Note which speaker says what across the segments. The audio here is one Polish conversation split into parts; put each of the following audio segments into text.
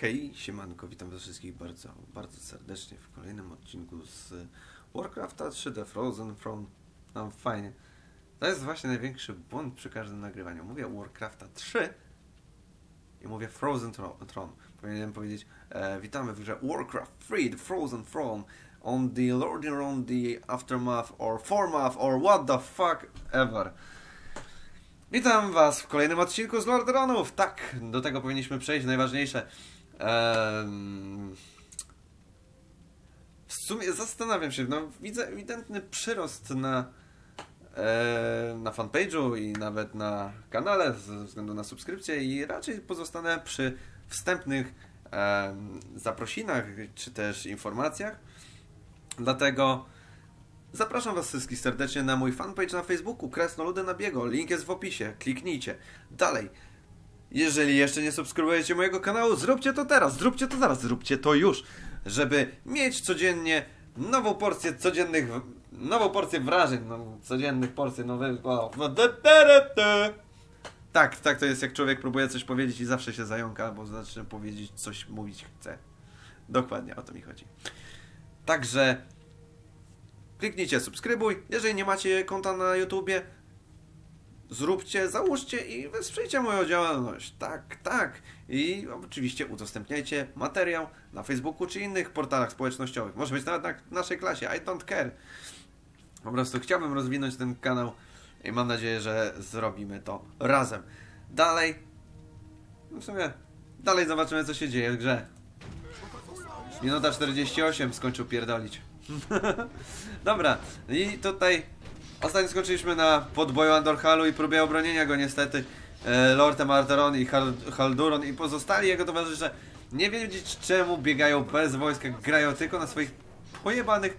Speaker 1: Hej, siemanko, witam was wszystkich bardzo, bardzo serdecznie w kolejnym odcinku z Warcrafta 3 The Frozen Throne. No fajnie. To jest właśnie największy błąd przy każdym nagrywaniu. Mówię Warcrafta 3 i mówię Frozen Throne. Powinienem powiedzieć e, witamy w grze Warcraft 3 The Frozen Throne on the Lording on the Aftermath or Formath or what the fuck ever. Witam Was w kolejnym odcinku z Lorderonów. Tak, do tego powinniśmy przejść. Najważniejsze. W sumie zastanawiam się, no widzę ewidentny przyrost na, e, na fanpage'u i nawet na kanale ze względu na subskrypcję i raczej pozostanę przy wstępnych zaprosinach czy też informacjach. Dlatego Zapraszam Was wszystkich serdecznie na mój fanpage na Facebooku Kresnoludy na biego. Link jest w opisie. Kliknijcie. Dalej. Jeżeli jeszcze nie subskrybujecie mojego kanału, zróbcie to teraz, zróbcie to zaraz, zróbcie to już, żeby mieć codziennie nową porcję codziennych, nową porcję wrażeń, no, codziennych porcji nowych. O, no. Tak, tak to jest jak człowiek próbuje coś powiedzieć i zawsze się zająka, bo zaczyna powiedzieć coś, mówić chce. Dokładnie o to mi chodzi. Także kliknijcie subskrybuj. Jeżeli nie macie konta na YouTubie, zróbcie, załóżcie i wesprzyjcie moją działalność. Tak, tak. I oczywiście udostępniajcie materiał na Facebooku czy innych portalach społecznościowych. Może być nawet na naszej klasie. I don't care. Po prostu chciałbym rozwinąć ten kanał i mam nadzieję, że zrobimy to razem. Dalej. No w sumie. Dalej zobaczymy, co się dzieje w grze. Minuta 48 skończył pierdolić. Dobra, i tutaj ostatnio skończyliśmy na podboju Andorhalu i próbie obronienia go niestety e, Lordem Arteron i Hal Halduron i pozostali jego towarzysze nie wiedzieć czemu biegają bez wojska, grają tylko na swoich pojebanych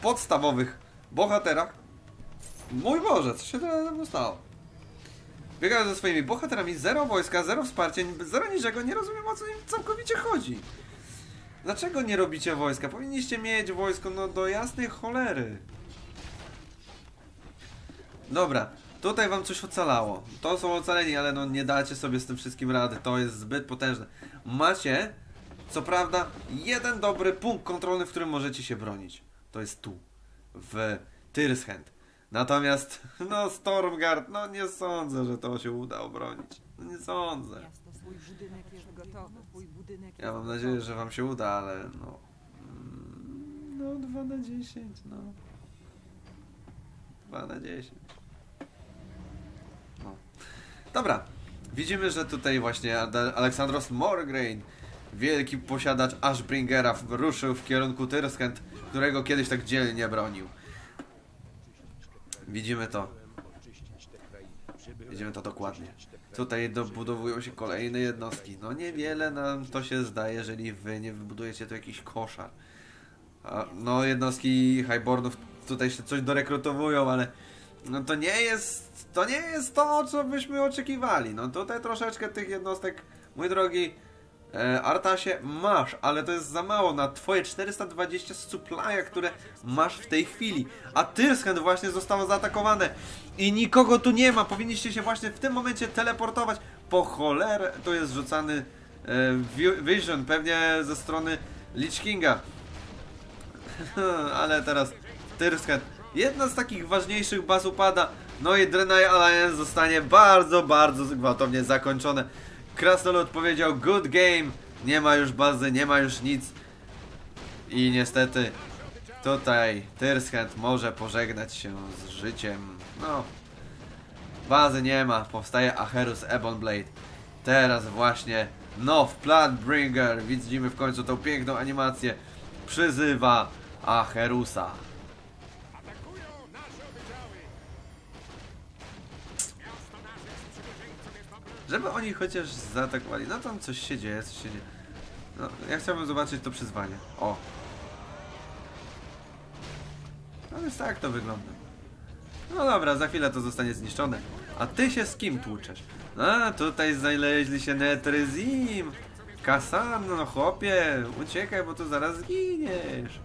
Speaker 1: podstawowych bohaterach. Mój Boże, co się teraz stało? Biegają ze swoimi bohaterami, zero wojska, zero wsparcia, zero niczego, nie rozumiem o co im całkowicie chodzi. Dlaczego nie robicie wojska? Powinniście mieć wojsko, no do jasnej cholery. Dobra, tutaj wam coś ocalało. To są ocaleni, ale no nie dacie sobie z tym wszystkim rady. To jest zbyt potężne. Macie, co prawda, jeden dobry punkt kontrolny, w którym możecie się bronić. To jest tu, w Tyrshend. Natomiast, no Stormgard, no nie sądzę, że to się uda obronić. No nie sądzę. Ja mam nadzieję, że wam się uda, ale no. mm, No, 2 na 10, no. 2 na 10. Dobra. Widzimy, że tutaj właśnie Aleksandros Morgraine, wielki posiadacz Ashbringera, ruszył w kierunku Tyrskent, którego kiedyś tak dzielnie bronił. Widzimy to. Widzimy to dokładnie. Tutaj dobudowują się kolejne jednostki. No niewiele nam to się zdaje, jeżeli wy nie wybudujecie tu jakiś koszar. No jednostki Highbornów tutaj się coś dorekrutowują, ale no to nie jest to nie jest to, co byśmy oczekiwali. No tutaj troszeczkę tych jednostek, mój drogi e, Artasie, masz, ale to jest za mało na twoje 420 supply'a, które masz w tej chwili. A Tyrskend właśnie zostało zaatakowane i nikogo tu nie ma. Powinniście się właśnie w tym momencie teleportować. Po cholerę to jest rzucany e, vi- Vision, pewnie ze strony Lich Kinga. Ale teraz Tyrskend. Jedna z takich ważniejszych baz upada. No i Drenai Alliance zostanie bardzo, bardzo gwałtownie zakończone. Krasnolud powiedział good game. Nie ma już bazy, nie ma już nic. I niestety tutaj Tyrskend może pożegnać się z życiem. No, bazy nie ma. Powstaje Acherus Ebonblade. Teraz właśnie Now Bloodbringer. Widzimy w końcu tą piękną animację. Przyzywa Acherusa. Żeby oni chociaż zaatakowali. No tam coś się dzieje, coś się dzieje. No, ja chciałbym zobaczyć to przyzwanie. O. No więc tak to wygląda. No dobra, za chwilę to zostanie zniszczone. A ty się z kim tłuczesz? A, tutaj znaleźli się Netryzim. Kasan, no chłopie, uciekaj, bo tu zaraz zginiesz.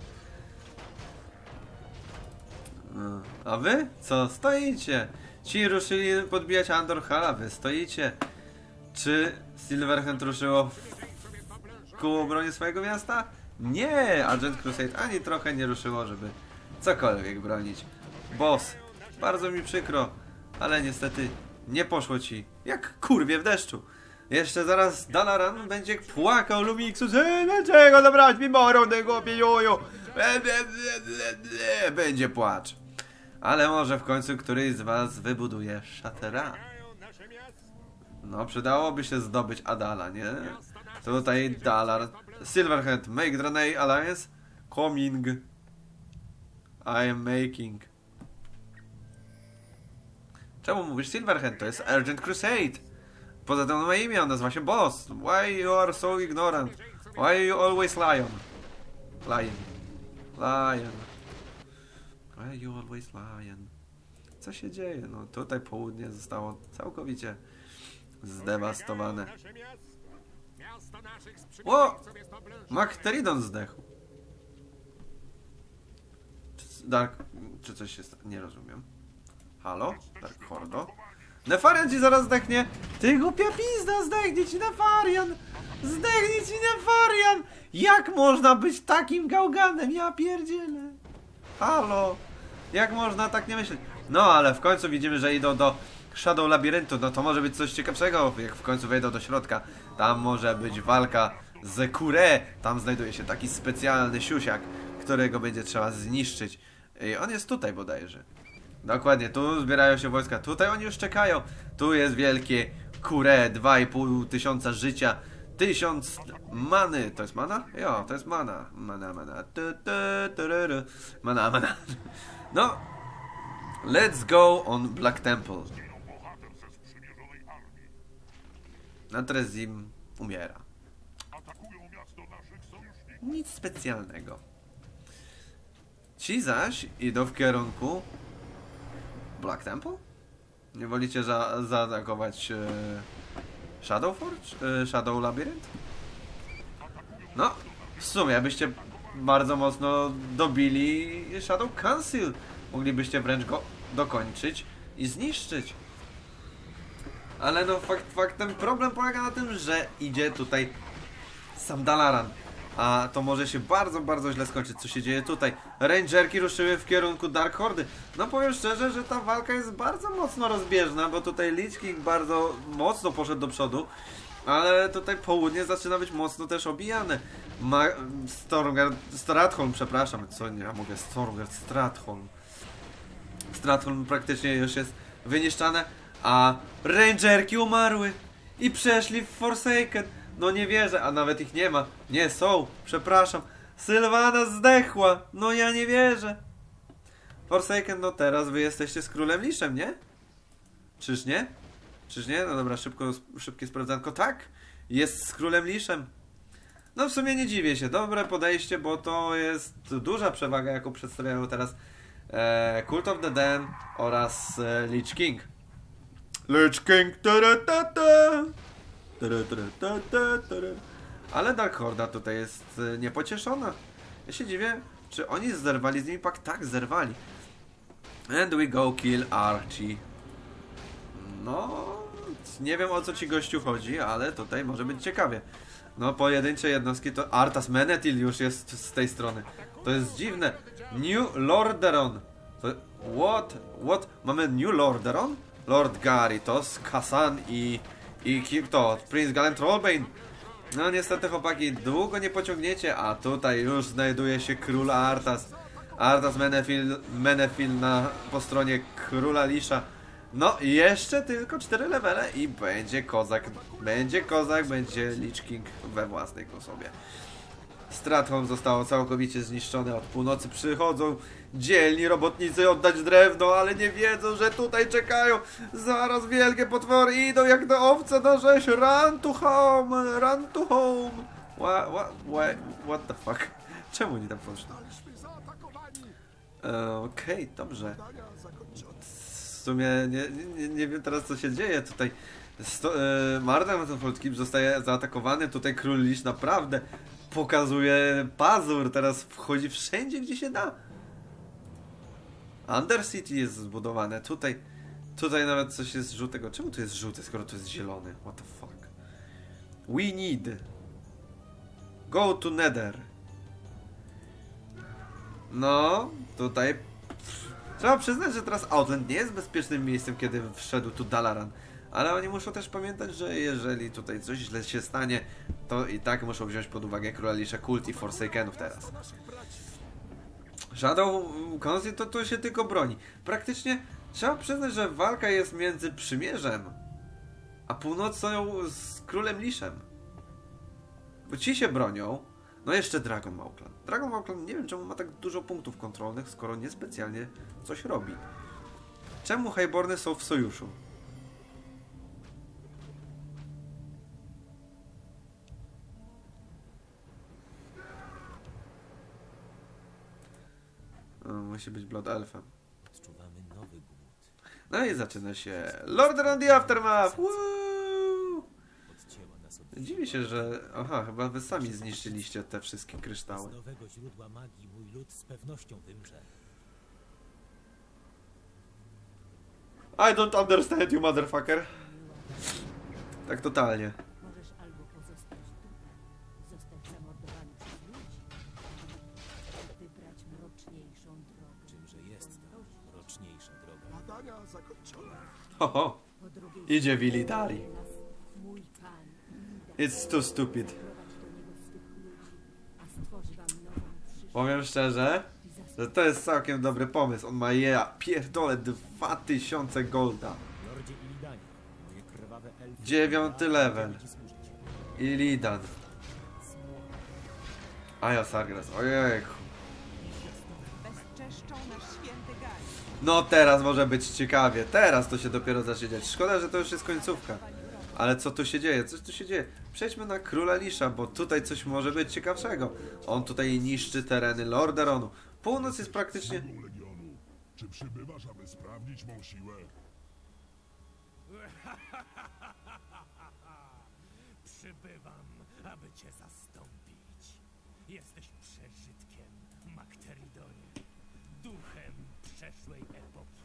Speaker 1: No, A wy? Co? Stoicie. Ci ruszyli podbijać Andorhala, wy stoicie. Czy Silverhand ruszyło ku obronie swojego miasta? Nie! Agent Crusade ani trochę nie ruszyło, żeby cokolwiek bronić. Boss, bardzo mi przykro, ale niestety nie poszło ci jak kurwie w deszczu. Jeszcze zaraz Dalaran będzie płakał Lumixu, że dlaczego zabrać mi ble, ble, ble. Będzie płacz. Ale może w końcu któryś z was wybuduje szatera. No, przydałoby się zdobyć Adala, nie? Tutaj Dalar. Silverhead, make Draenei Alliance. Coming. I am making. Czemu mówisz Silverhead? To jest Urgent Crusade. Poza tym ma imię, on nazywa się Boss. Why you are so ignorant? Why you always lion? Lion. Lion. Why you always lion? Co się dzieje? No tutaj południe zostało całkowicie zdewastowane. O! Macteridon zdechł. Dark... Czy coś się sta... Nie rozumiem. Halo? Dark Hordo? Nefarian ci zaraz zdechnie! Ty głupia pizda, zdechnie ci Nefarian! Zdechnie ci Nefarian! Jak można być takim gałganem? Ja pierdzielę! Halo! Jak można tak nie myśleć? No, ale w końcu widzimy, że idą do Shadow Labiryntu, no to może być coś ciekawszego, jak w końcu wejdą do środka. Tam może być walka z Kure, tam znajduje się taki specjalny siusiak, którego będzie trzeba zniszczyć. I on jest tutaj bodajże. Dokładnie, tu zbierają się wojska, tutaj oni już czekają. Tu jest wielkie Kure, 2,5 tysiąca życia, tysiąc many. To jest mana? Jo, to jest mana. Mana, mana. Tu, tu, tururu. Mana, mana. No, let's go on Black Temple. Natrezim umiera. Nic specjalnego. Ci zaś idą w kierunku Black Temple? Nie wolicie za zaatakować e, Shadowforge? E, Shadow Labyrinth? No, w sumie byście bardzo mocno dobili Shadow Council. Moglibyście wręcz go dokończyć i zniszczyć. Ale no fakt faktem problem polega na tym, że idzie tutaj sam Dalaran. A to może się bardzo, bardzo źle skończyć, co się dzieje tutaj. Rangerki ruszyły w kierunku Dark Hordy. No powiem szczerze, że ta walka jest bardzo mocno rozbieżna, bo tutaj Lich King bardzo mocno poszedł do przodu. Ale tutaj południe zaczyna być mocno też obijane. Ma Stratholm, przepraszam, co nie, ja mówię Stormgard, Stratholm. Stratholm praktycznie już jest wyniszczane, a Rangerki umarły i przeszli w Forsaken. No nie wierzę, a nawet ich nie ma. Nie są, przepraszam. Sylwana zdechła. No ja nie wierzę. Forsaken, no teraz wy jesteście z królem liszem, nie? Czyż nie? Czyż nie? No dobra, szybko, szybkie sprawdzanko. Tak, jest z królem liszem. No w sumie nie dziwię się. Dobre podejście, bo to jest duża przewaga, jaką przedstawiają teraz e, Cult of the Den oraz e, Lich King. Lich King. Ale Dark Horda tutaj jest e, niepocieszona. Ja się dziwię, czy oni zerwali z nimi pak? Tak, zerwali. And we go kill Archie. No, nie wiem o co ci gościu chodzi, ale tutaj może być ciekawie. No, pojedyncze jednostki to Artas Menetil już jest z tej strony. To jest dziwne. New Lordaeron. To, what? What? Mamy New Lordaeron? Lord Garithos, Kasan i... I ki- kto? Prince Galent Rollbane. No niestety chłopaki, długo nie pociągniecie, a tutaj już znajduje się król Artas. Artas Menefil, Menefil na, po stronie króla Lisza. No jeszcze tylko 4 levele i będzie kozak. Będzie kozak, będzie Lich King we własnej osobie. Stratholm zostało całkowicie zniszczone. Od północy przychodzą dzielni robotnicy oddać drewno, ale nie wiedzą, że tutaj czekają. Zaraz wielkie potwory idą jak do owce do rzeź. Run to home, run to home. What, what, what, what the fuck? Czemu oni tam poszli? E, Okej, dobrze. W sumie nie, nie, nie wiem teraz co się dzieje tutaj. Sto, e, Mardan Keep zostaje zaatakowany, tutaj król Lich naprawdę pokazuje pazur, teraz wchodzi wszędzie gdzie się da. Undercity jest zbudowane, tutaj tutaj nawet coś jest żółtego. Czemu tu jest żółty, skoro tu jest zielony? What the fuck? We need. Go to Nether. No, tutaj... Trzeba przyznać, że teraz Outland nie jest bezpiecznym miejscem, kiedy wszedł tu Dalaran. Ale oni muszą też pamiętać, że jeżeli tutaj coś źle się stanie, to i tak muszą wziąć pod uwagę Królalisza Kult i Forsakenów teraz. Shadow Conceal to tu się tylko broni. Praktycznie trzeba przyznać, że walka jest między przymierzem a północą z królem Liszem. Bo ci się bronią. No jeszcze Dragon Maukland. Dragon Maukland nie wiem czemu ma tak dużo punktów kontrolnych, skoro niespecjalnie coś robi. Czemu Highborny są w sojuszu? Musi być Blood Elfem.
Speaker 2: Odczuwamy nowy głód.
Speaker 1: No i zaczyna się Lord and the Aftermath! Woo! Dziwię się, że... Aha, chyba wy sami zniszczyliście te wszystkie
Speaker 2: z
Speaker 1: kryształy.
Speaker 2: nowego źródła magii mój lud z pewnością wymrze.
Speaker 1: I don't understand you, motherfucker. Tak totalnie.
Speaker 2: Droga?
Speaker 3: Badania zakończone.
Speaker 1: Ho, ho. Idzie
Speaker 4: Ida
Speaker 1: It's too stupid. Powiem szczerze, że to jest całkiem dobry pomysł. On ma ja pierdolę 2000 golda. Dziewiąty level.
Speaker 2: Ci służyć.
Speaker 1: I Lidan. A ja Sargras. Ojejku. No teraz może być ciekawie. Teraz to się dopiero zacznie dziać. Szkoda, że to już jest końcówka. Ale co tu się dzieje? Co tu się dzieje? Przejdźmy na Króla Lisza, bo tutaj coś może być ciekawszego. On tutaj niszczy tereny Lorderonu. Północ jest praktycznie...
Speaker 3: Czy przybywasz, aby sprawdzić mą siłę?
Speaker 5: Przybywam, aby cię zastąpić. Jesteś przeżytkiem, Makteridonie, duchem przeszłej epoki,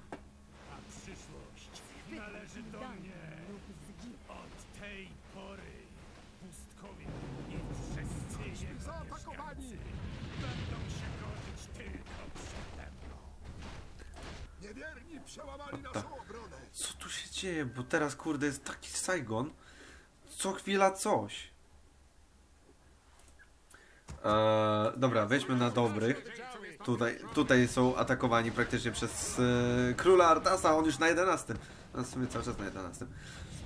Speaker 5: a przyszłość należy do mnie. Od tej pory pustkowie i wszyscy jego
Speaker 3: zaatakowani!
Speaker 5: będą się godzić tylko przede mną.
Speaker 3: Niewierni przełamali naszą obronę.
Speaker 1: Co tu się dzieje? Bo teraz kurde jest taki Saigon. Co chwila coś. Eee, dobra, wejdźmy na dobrych. Tutaj, tutaj są atakowani praktycznie przez e, króla Artasa, on już na 11. No w sumie cały czas na 11.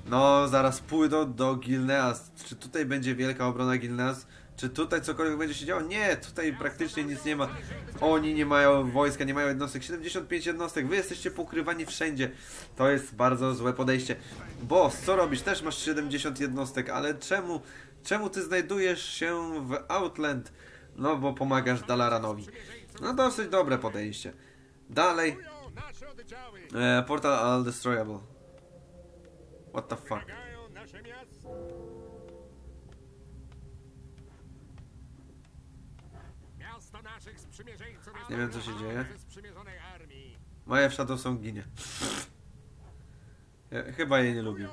Speaker 1: No, zaraz pójdą do Gilneas. Czy tutaj będzie wielka obrona Gilneas? Czy tutaj cokolwiek będzie się działo? Nie, tutaj praktycznie nic nie ma. Oni nie mają wojska, nie mają jednostek. 75 jednostek, wy jesteście pokrywani wszędzie. To jest bardzo złe podejście. Boss, co robisz? Też masz 70 jednostek, ale czemu, czemu ty znajdujesz się w Outland? No, bo pomagasz Dalaranowi. No, dosyć dobre podejście. Dalej. E, portal Undestroyable. What the fuck? Nie wiem, co się dzieje. Moje w Shadow są ginie. Ja, chyba jej nie lubię.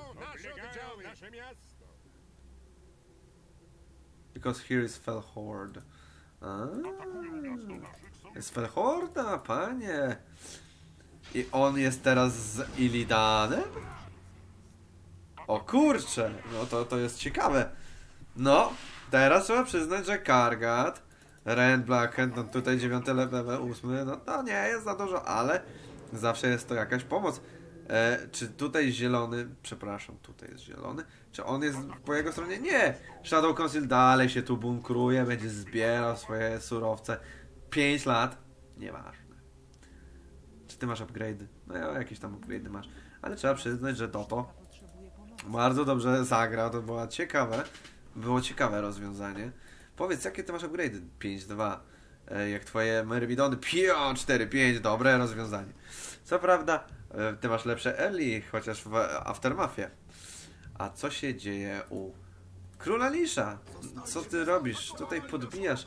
Speaker 1: Because here is Felhord. A, Jest Felhorda, panie. I on jest teraz z Illidanem? O kurcze, no to, to jest ciekawe. No, teraz trzeba przyznać, że Kargat, Rand Blackhand, no tutaj 9 level, 8, no to nie jest za dużo, ale zawsze jest to jakaś pomoc. E, czy tutaj zielony, przepraszam, tutaj jest zielony, czy on jest po jego stronie? Nie! Shadow Council dalej się tu bunkruje, będzie zbierał swoje surowce. 5 lat, nieważne. Czy ty masz upgrade? No ja jakieś tam upgrade masz. Ale trzeba przyznać, że Doto bardzo dobrze zagrał, to było ciekawe. Było ciekawe rozwiązanie. Powiedz, jakie ty masz upgrade? 5-2. E, Jak twoje Myrmidony? 4-5, dobre rozwiązanie. Co prawda, e, ty masz lepsze early, chociaż w Aftermathie. A co się dzieje u Króla Lisza? Co ty robisz? Tutaj podbijasz.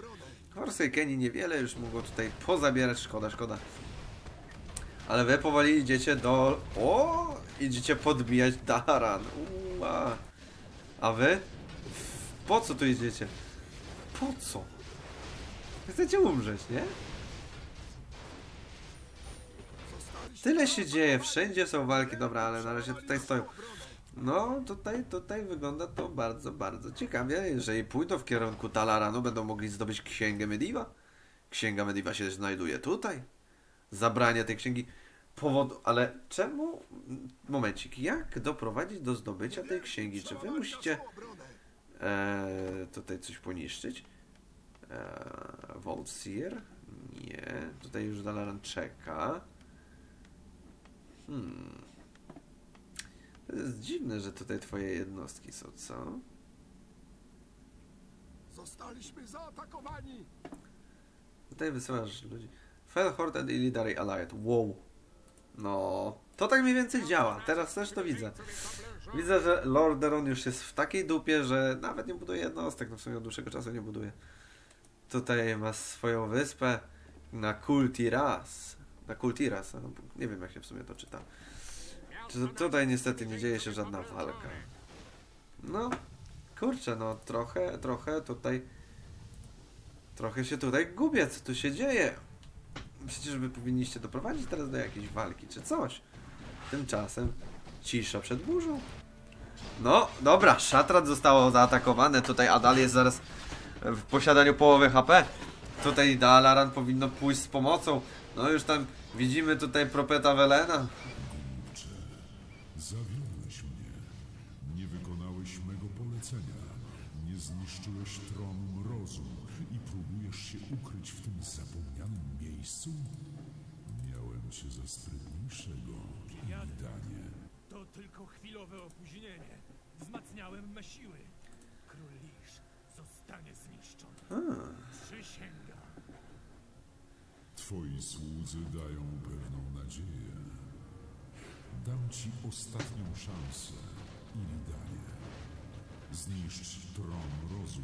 Speaker 1: Forsakeni niewiele już mogło tutaj pozabierać, szkoda, szkoda. Ale wy powoli idziecie do... O! Idziecie podbijać Daran. Ua. A wy? Po co tu idziecie? Po co? Chcecie umrzeć, nie? Tyle się dzieje, wszędzie są walki, dobra, ale na razie tutaj stoją. No, tutaj, tutaj wygląda to bardzo, bardzo ciekawie. Jeżeli pójdą w kierunku Talaranu, będą mogli zdobyć księgę Mediva. Księga Mediva się znajduje tutaj. Zabranie tej księgi powodu, ale czemu? Momencik, jak doprowadzić do zdobycia tej księgi? Czy wy musicie e, tutaj coś poniszczyć? E, Vault Seer? Nie. Tutaj już Dalaran czeka. Hmm. To jest dziwne, że tutaj twoje jednostki są, co?
Speaker 3: Zostaliśmy zaatakowani!
Speaker 1: Tutaj wysyłasz ludzi. Felhort and Illidary Allied. Wow. No, to tak mniej więcej działa. Teraz też to widzę. Widzę, że Lordaeron już jest w takiej dupie, że nawet nie buduje jednostek. No w sumie od dłuższego czasu nie buduje. Tutaj ma swoją wyspę na Kultiras. Na Kultiras. no, Nie wiem, jak się w sumie to czyta. Czy tutaj niestety nie dzieje się żadna walka. No, kurczę, no trochę, trochę tutaj... Trochę się tutaj gubię, co tu się dzieje. Przecież wy powinniście doprowadzić teraz do jakiejś walki, czy coś. Tymczasem cisza przed burzą. No, dobra, szatrat zostało zaatakowane. Tutaj Adal jest zaraz w posiadaniu połowy HP. Tutaj Dalaran powinno pójść z pomocą. No już tam widzimy tutaj propeta Welena.
Speaker 3: Zawiodłeś mnie. Nie wykonałeś mego polecenia. Nie zniszczyłeś tronu mrozu i próbujesz się ukryć w tym zapomnianym miejscu? Miałem cię za sprytniejszego, Ilidanie.
Speaker 5: To tylko chwilowe opóźnienie. Wzmacniałem me siły. Król Zniszczony. Przysięgam.
Speaker 3: Twoi słudzy dają pewną nadzieję. Dam ci ostatnią szansę, Ilidanie. Zniszcz tron mrozu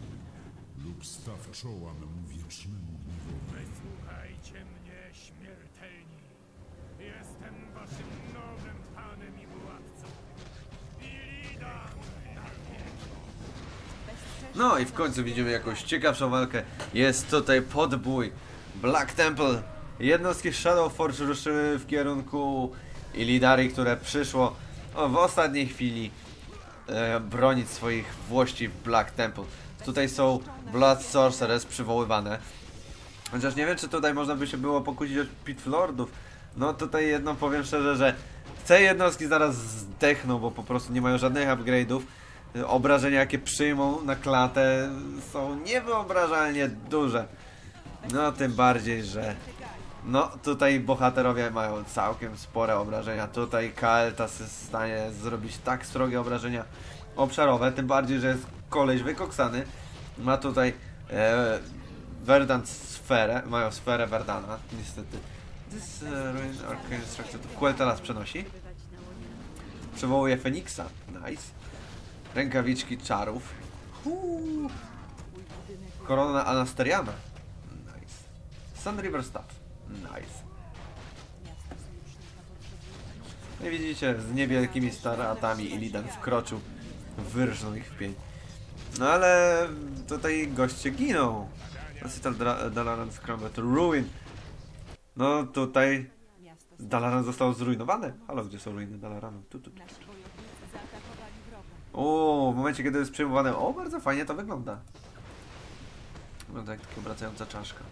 Speaker 3: lub staw czoła memu wiecznemu gniewowi.
Speaker 5: Wysłuchajcie mnie, śmiertelni. Jestem waszym nowym panem i władcą. Wieki.
Speaker 1: No i w końcu widzimy jakąś ciekawszą walkę. Jest tutaj podbój. Black Temple. Jednostki Shadow Forge ruszyły w kierunku Illidari, które przyszło w ostatniej chwili e, bronić swoich włości w Black Temple. Tutaj są Blood Sorcerers przywoływane. Chociaż nie wiem, czy tutaj można by się było pokusić o Pit Lordów. No tutaj jedno powiem szczerze, że te jednostki zaraz zdechną, bo po prostu nie mają żadnych upgrade'ów. Obrażenia, jakie przyjmą na klatę są niewyobrażalnie duże. No tym bardziej, że no tutaj bohaterowie mają całkiem spore obrażenia. Tutaj Kael'thas jest w stanie zrobić tak srogie obrażenia obszarowe, tym bardziej, że jest koleś wykoksany. Ma tutaj e, Verdant sferę, mają sferę Verdana, niestety. This uh, ruin to Quel'Thalas przenosi. Przywołuje Feniksa, nice. Rękawiczki czarów. Korona Anasteriana, nice. Sun River Staff, nice. No i widzicie, z niewielkimi staratami Illidan wkroczył, wyrżnął ich w pień. No ale tutaj goście giną. Dra- Dalaran Scramble to Ruin. No tutaj. Dalaran został zrujnowany. Halo, gdzie są ruiny Dalaranu? Tu, tu, tu.
Speaker 4: Wroga.
Speaker 1: O, w momencie kiedy jest przyjmowane. O, bardzo fajnie to wygląda. Wygląda jak taka obracająca czaszka.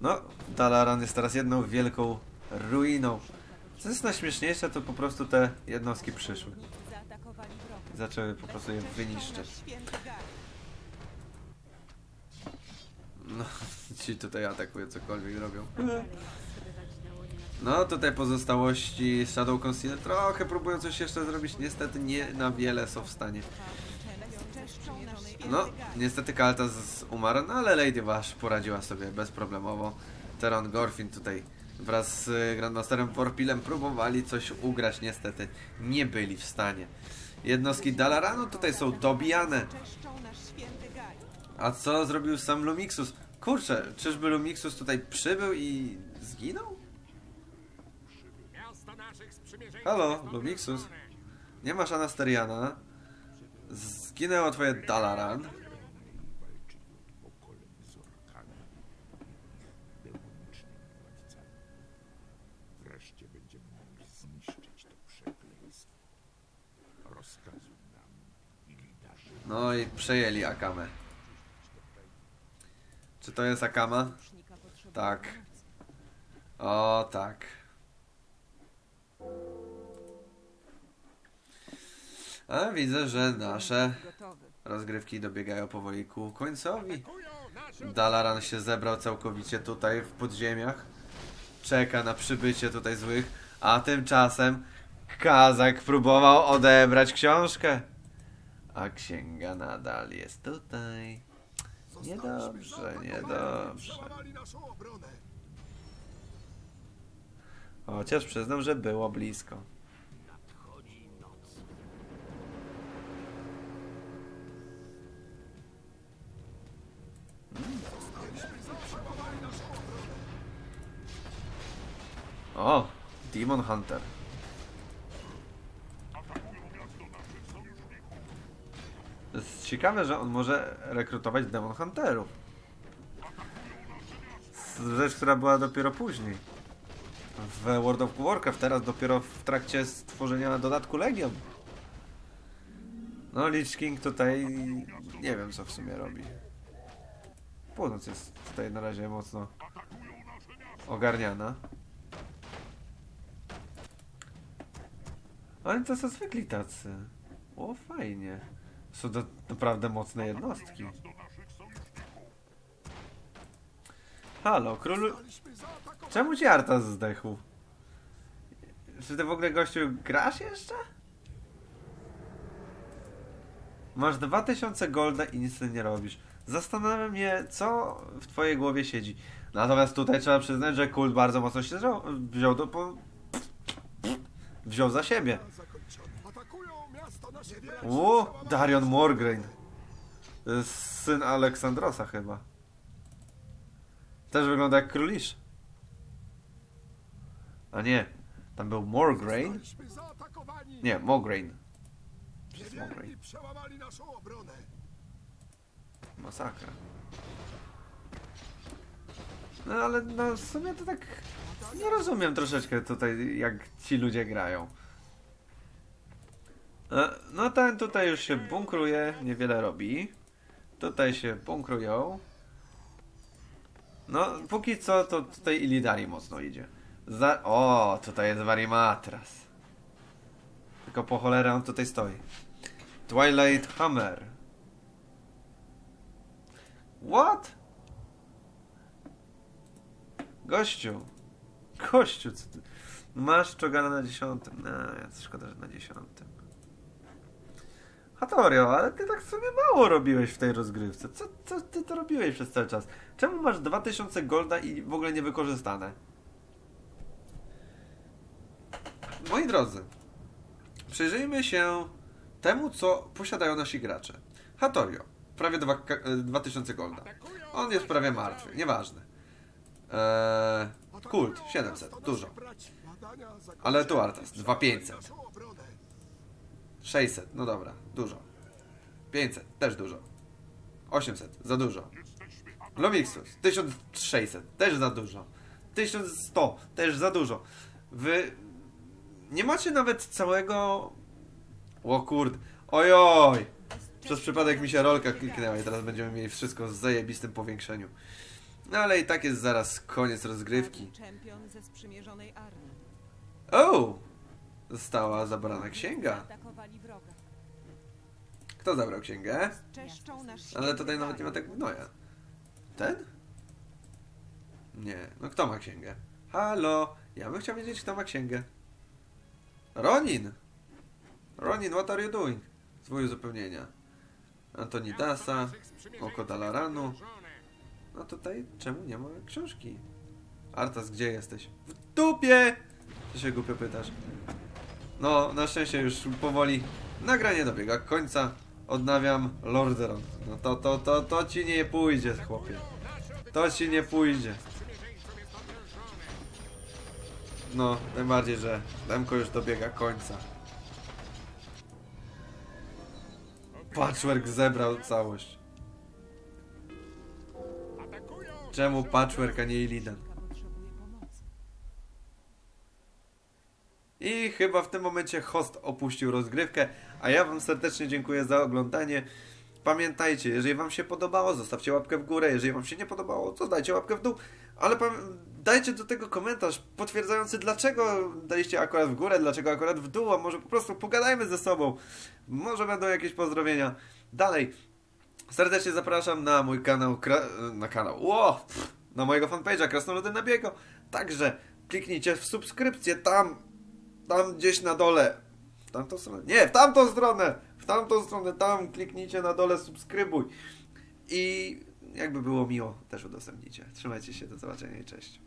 Speaker 1: No, Dalaran jest teraz jedną wielką ruiną. Co jest najśmieszniejsze, to po prostu te jednostki przyszły. I zaczęły po prostu je wyniszczyć. No, ci tutaj atakują, cokolwiek robią. No, tutaj pozostałości Shadow Concealer trochę próbują coś jeszcze zrobić. Niestety nie na wiele są w stanie. No, niestety Kaltas umarł, no ale Lady Wash poradziła sobie bezproblemowo. Teron Gorfin tutaj wraz z Grandmasterem Warpilem próbowali coś ugrać, niestety nie byli w stanie. Jednostki Dalaranu tutaj są dobijane. A co zrobił sam Lumixus? Kurczę, czyżby Lumixus tutaj przybył i zginął? Halo, Lumixus. Nie masz Anasteriana. Zginęło twoje Dalaran. Wreszcie będziemy mogli zniszczyć to przekleństwo. Nam No i przejęli Akamę. Czy to jest Akama? Tak. O, tak. A widzę, że nasze rozgrywki dobiegają powoli ku końcowi. Dalaran się zebrał całkowicie tutaj w podziemiach. Czeka na przybycie tutaj złych. A tymczasem Kazak próbował odebrać książkę. A księga nadal jest tutaj. Niedobrze, niedobrze. Chociaż przyznam, że było blisko. O, Demon Hunter. Jest ciekawe, że on może rekrutować Demon Hunterów. Rzecz, która była dopiero później. W World of Warcraft, teraz dopiero w trakcie stworzenia dodatku Legion. No, Lich King tutaj nie wiem, co w sumie robi. Północ jest tutaj na razie mocno ogarniana. Ale to są zwykli tacy. O, fajnie. Są to naprawdę mocne jednostki. Halo, królu... Czemu ci Arta zdechł? Czy ty w ogóle gościu grasz jeszcze? Masz 2000 golda i nic nie robisz. Zastanawia mnie, co w twojej głowie siedzi. Natomiast tutaj trzeba przyznać, że kult bardzo mocno się wziął do po... Wziął za siebie.
Speaker 5: Przełamali
Speaker 1: Darion jest syn Aleksandrosa chyba. Też wygląda jak królisz. A nie, tam był
Speaker 5: zaatakowani.
Speaker 1: Nie,
Speaker 5: naszą obronę.
Speaker 1: Masakra. No ale no w sumie to tak nie rozumiem troszeczkę tutaj jak ci ludzie grają. E, No ten tutaj już się bunkruje, niewiele robi. Tutaj się bunkrują. No póki co to tutaj Illidari mocno idzie. Za... O, tutaj jest Varimatras. Tylko po cholerę on tutaj stoi. Twilight Hammer. What? Gościu. Gościu, co ty... Masz czogana na dziesiątym. No, ja szkoda, że na dziesiątym. Hatorio, ale ty tak sobie mało robiłeś w tej rozgrywce. Co, co ty to robiłeś przez cały czas? Czemu masz 2000 golda i w ogóle niewykorzystane? Moi drodzy, przyjrzyjmy się temu, co posiadają nasi gracze. Hatorio, prawie dwa, ka- e, 2000 golda. On jest prawie martwy, nieważne. Eee, kult, 700, dużo. Ale tu Artas, 2500. 600, no dobra, dużo. 500, też dużo. 800, za dużo. Lomixus, 1600, też za dużo. 1100, też za dużo. Wy nie macie nawet całego... O kurde, ojoj! Przez przypadek mi się rolka kliknęła i teraz będziemy mieli wszystko w zajebistym powiększeniu. No ale i tak jest zaraz koniec rozgrywki.
Speaker 4: Czempion ze sprzymierzonej armii.
Speaker 1: O! Została zabrana księga. Kto zabrał księgę? Ale tutaj nawet nie ma tego gnoja. Ten? Nie. No kto ma księgę? Halo! Ja bym chciał wiedzieć, kto ma księgę. Ronin! Ronin, what are you doing? Zwój uzupełnienia. Antonidasa. Oko Dalaranu. No tutaj czemu nie ma książki? Artas, gdzie jesteś? W dupie! Ty się głupio pytasz. No, na szczęście już powoli nagranie dobiega końca. Odnawiam Lorderon. No to, to, to, to ci nie pójdzie, chłopie. To ci nie pójdzie. No, tym bardziej, że Demko już dobiega końca. Patchwork zebrał całość. Czemu Patchwork, a nie Illidan? I chyba w tym momencie host opuścił rozgrywkę, a ja Wam serdecznie dziękuję za oglądanie. pamiętajcie, jeżeli wam się podobało, zostawcie łapkę w górę, jeżeli wam się nie podobało, to dajcie łapkę w dół, ale dajcie do tego komentarz potwierdzający, dlaczego daliście akurat w górę, dlaczego akurat w dół, a może po prostu pogadajmy ze sobą, może będą jakieś pozdrowienia. Dalej, serdecznie zapraszam na mój kanał, na kanał, pff, na mojego fanpage'a Krasnoludy Nabiego, także kliknijcie w subskrypcję tam, tam gdzieś na dole, w tamtą stronę, nie, w tamtą stronę, w tamtą stronę, tam kliknijcie na dole, subskrybuj. I jakby było miło, też udostępnijcie. Trzymajcie się, do zobaczenia i cześć.